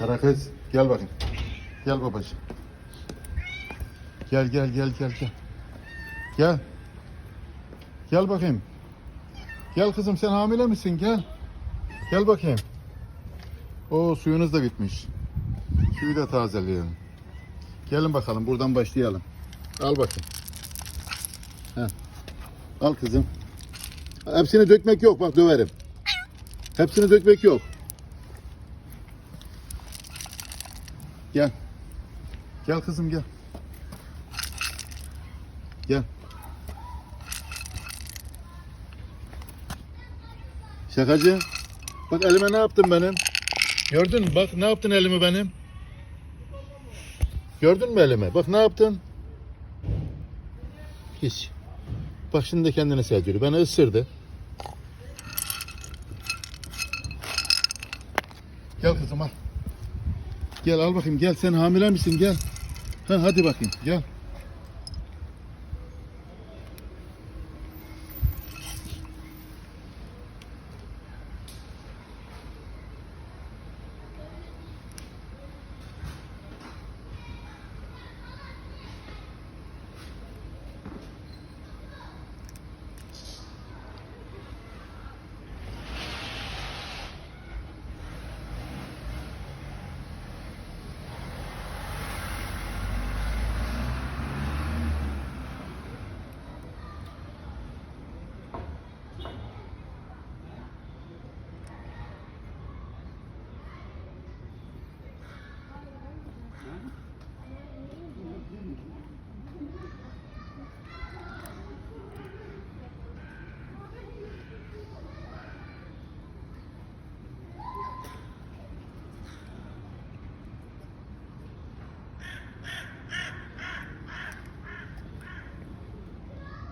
Kara kız gel bakayım. Gel babacığım. Gel gel gel gel gel. Gel. Gel bakayım. Gel kızım sen hamile misin? Gel. Gel bakayım. O suyunuz da bitmiş. Suyu da tazeleyelim. Gelin bakalım buradan başlayalım. Al bakayım. Heh. Al kızım. Hepsini dökmek yok bak döverim. Hepsini dökmek yok. Gel. Gel kızım gel. Gel. Şakacı. Bak elime ne yaptın benim? Gördün mü? Bak ne yaptın elimi benim? Gördün mü elimi? Bak ne yaptın? Hiç. Bak şimdi de kendini sevdiriyor. Beni ısırdı. Gel kızım al. Gel al bakayım gel sen hamile misin gel. Ha, hadi bakayım gel.